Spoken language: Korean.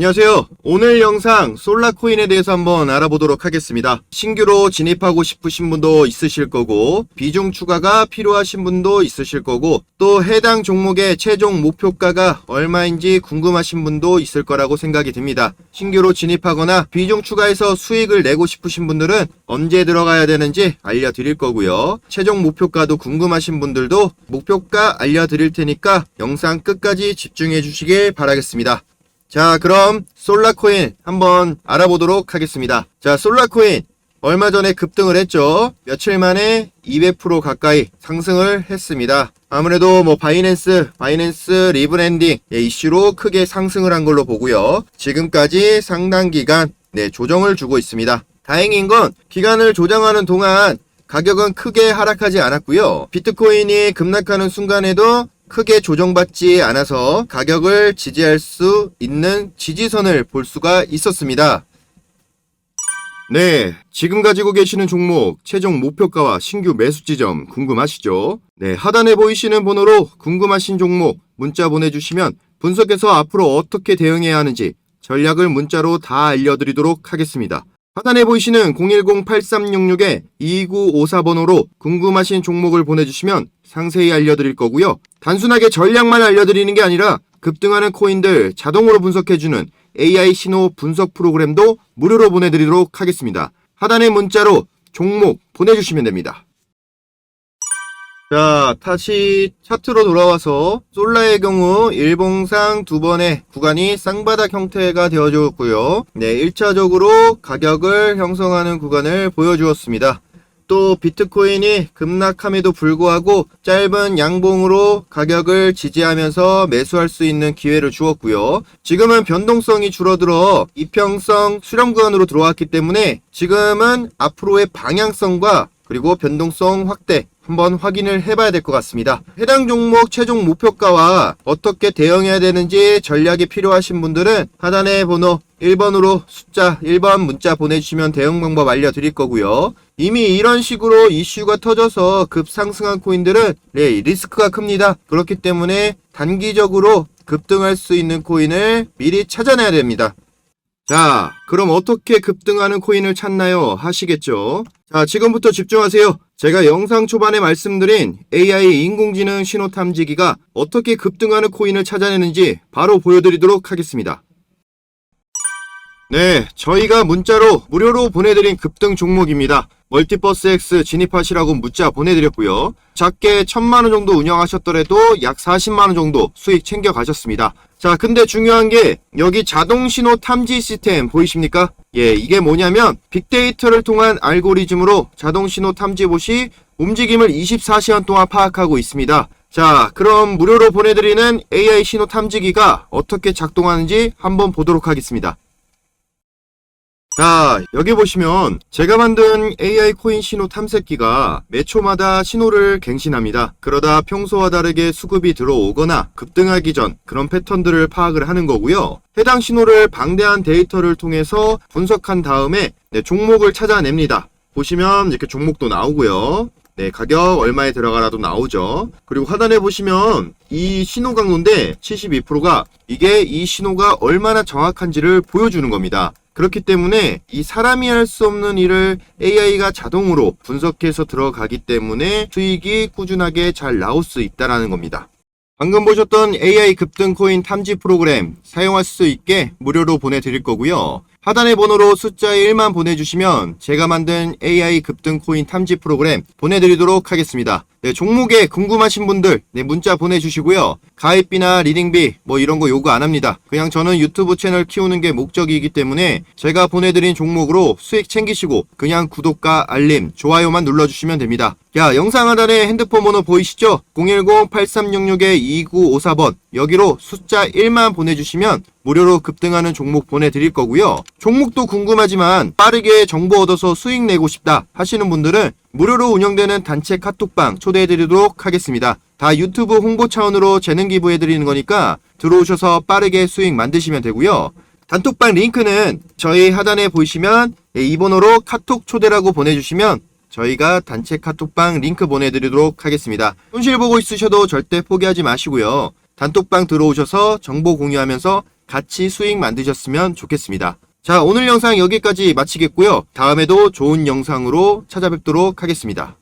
안녕하세요. 오늘 영상 솔라코인에 대해서 한번 알아보도록 하겠습니다. 신규로 진입하고 싶으신 분도 있으실 거고, 비중 추가가 필요하신 분도 있으실 거고, 또 해당 종목의 최종 목표가가 얼마인지 궁금하신 분도 있을 거라고 생각이 듭니다. 신규로 진입하거나 비중 추가해서 수익을 내고 싶으신 분들은 언제 들어가야 되는지 알려드릴 거고요. 최종 목표가도 궁금하신 분들도 목표가 알려드릴 테니까 영상 끝까지 집중해 주시길 바라겠습니다. 자, 그럼 솔라코인 한번 알아보도록 하겠습니다. 자, 솔라코인 얼마 전에 급등을 했죠. 며칠 만에 200% 가까이 상승을 했습니다. 아무래도 뭐 바이낸스, 바이낸스 리브랜딩 예, 이슈로 크게 상승을 한 걸로 보고요. 지금까지 상당 기간 네, 조정을 주고 있습니다. 다행인 건 기간을 조정하는 동안 가격은 크게 하락하지 않았고요. 비트코인이 급락하는 순간에도 크게 조정받지 않아서 가격을 지지할 수 있는 지지선을 볼 수가 있었습니다. 네, 지금 가지고 계시는 종목 최종 목표가와 신규 매수 지점 궁금하시죠? 네, 하단에 보이시는 번호로 궁금하신 종목 문자 보내주시면 분석해서 앞으로 어떻게 대응해야 하는지 전략을 문자로 다 알려드리도록 하겠습니다. 하단에 보이시는 010-8366-2954번호로 궁금하신 종목을 보내주시면 상세히 알려드릴 거고요. 단순하게 전략만 알려드리는 게 아니라 급등하는 코인들 자동으로 분석해주는 AI 신호 분석 프로그램도 무료로 보내드리도록 하겠습니다. 하단의 문자로 종목 보내주시면 됩니다. 자, 다시 차트로 돌아와서 솔라의 경우 일봉상 두 번의 구간이 쌍바닥 형태가 되어주었고요. 네, 1차적으로 가격을 형성하는 구간을 보여주었습니다. 또 비트코인이 급락함에도 불구하고 짧은 양봉으로 가격을 지지하면서 매수할 수 있는 기회를 주었고요. 지금은 변동성이 줄어들어 이평성 수렴 구간으로 들어왔기 때문에 지금은 앞으로의 방향성과 그리고 변동성 확대 한번 확인을 해봐야 될 것 같습니다. 해당 종목 최종 목표가와 어떻게 대응해야 되는지 전략이 필요하신 분들은 하단의 번호 1번으로 숫자 1번 문자 보내주시면 대응 방법 알려드릴 거고요. 이미 이런 식으로 이슈가 터져서 급상승한 코인들은 네, 리스크가 큽니다. 그렇기 때문에 단기적으로 급등할 수 있는 코인을 미리 찾아내야 됩니다. 자, 그럼 어떻게 급등하는 코인을 찾나요? 하시겠죠? 자, 지금부터 집중하세요. 제가 영상 초반에 말씀드린 AI 인공지능 신호 탐지기가 어떻게 급등하는 코인을 찾아내는지 바로 보여드리도록 하겠습니다. 네, 저희가 문자로 무료로 보내드린 급등 종목입니다. 멀티버스 X 진입하시라고 문자 보내드렸고요. 작게 천만 원 정도 운영하셨더라도 약 40만 원 정도 수익 챙겨 가셨습니다. 자, 근데 중요한 게 여기 자동 신호 탐지 시스템 보이십니까? 예, 이게 뭐냐면 빅데이터를 통한 알고리즘으로 자동 신호 탐지 봇이 움직임을 24시간 동안 파악하고 있습니다. 자, 그럼 무료로 보내드리는 AI 신호 탐지기가 어떻게 작동하는지 한번 보도록 하겠습니다. 자, 여기 보시면 제가 만든 AI 코인 신호 탐색기가 매 초마다 신호를 갱신합니다. 그러다 평소와 다르게 수급이 들어오거나 급등하기 전 그런 패턴들을 파악을 하는 거고요. 해당 신호를 방대한 데이터를 통해서 분석한 다음에 네, 종목을 찾아냅니다. 보시면 이렇게 종목도 나오고요. 네, 가격 얼마에 들어가라도 나오죠. 그리고 하단에 보시면 이 신호 강도인데 72%가 이게 이 신호가 얼마나 정확한지를 보여주는 겁니다. 그렇기 때문에 이 사람이 할 수 없는 일을 AI가 자동으로 분석해서 들어가기 때문에 수익이 꾸준하게 잘 나올 수 있다라는 겁니다. 방금 보셨던 AI 급등 코인 탐지 프로그램 사용할 수 있게 무료로 보내드릴 거고요. 하단의 번호로 숫자 1만 보내주시면 제가 만든 AI 급등 코인 탐지 프로그램 보내드리도록 하겠습니다. 네, 종목에 궁금하신 분들 네, 문자 보내주시고요. 가입비나 리딩비 뭐 이런 거 요구 안 합니다. 그냥 저는 유튜브 채널 키우는 게 목적이기 때문에 제가 보내드린 종목으로 수익 챙기시고 그냥 구독과 알림, 좋아요만 눌러주시면 됩니다. 야, 영상 하단에 핸드폰 번호 보이시죠? 010-8366-2954번 여기로 숫자 1만 보내주시면 무료로 급등하는 종목 보내드릴 거고요. 종목도 궁금하지만 빠르게 정보 얻어서 수익 내고 싶다 하시는 분들은 무료로 운영되는 단체 카톡방 초대해드리도록 하겠습니다. 다 유튜브 홍보 차원으로 재능 기부해드리는 거니까 들어오셔서 빠르게 수익 만드시면 되고요. 단톡방 링크는 저희 하단에 보이시면 이 번호로 카톡 초대라고 보내주시면 저희가 단체 카톡방 링크 보내드리도록 하겠습니다. 손실 보고 있으셔도 절대 포기하지 마시고요. 단톡방 들어오셔서 정보 공유하면서 같이 수익 만드셨으면 좋겠습니다. 자, 오늘 영상 여기까지 마치겠고요. 다음에도 좋은 영상으로 찾아뵙도록 하겠습니다.